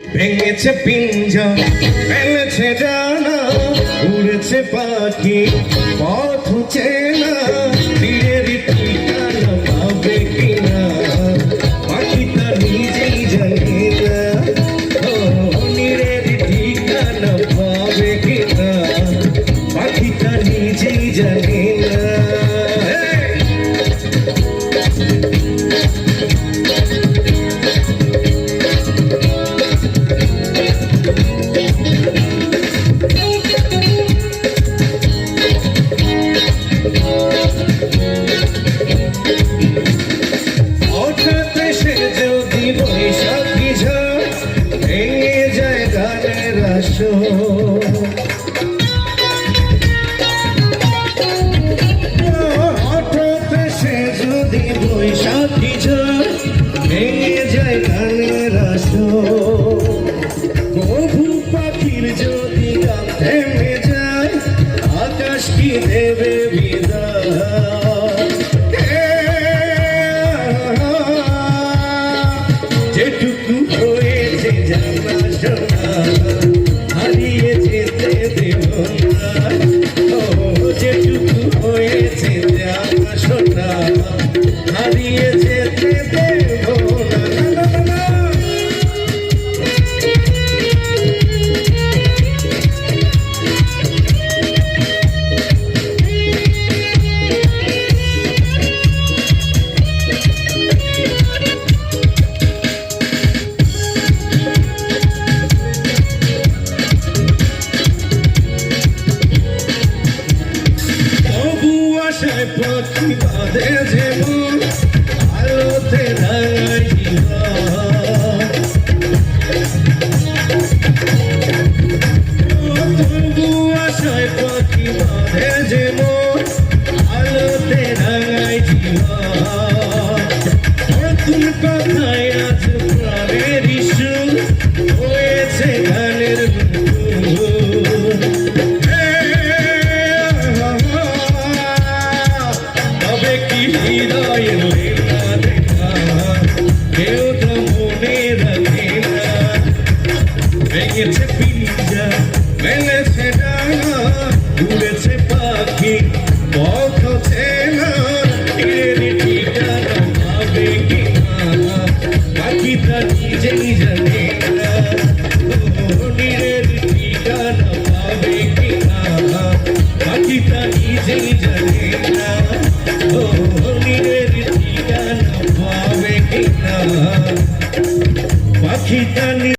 ভেঙেছে পিঞ্জা ফেলেছে জানা উড়েছে পাখি পথ চেনা আসর হঠাৎ এসে যদি ভেঙে যায় আকাশ কি দেবে বিদায় যেটুকু হারিয়েছে পাখি বাঁধে যেমন আলোতে রাঙাই। তবু আশায় পাখি বাঁধে যেমন আলোতে রাঙাই নতুন কথায় আজ প্রাণের সুর হয়েছে মেলেছে ডানা, উড়েছে পাখি, পথ চেনা এর ঠিকানা পাবে কি পাখি তা নিজেই জানে নীরের ঠিকানা পাবে কি পাখি তা নিজেই জানে না ও নীরের ঠিকানা পাবে কি পাখি তা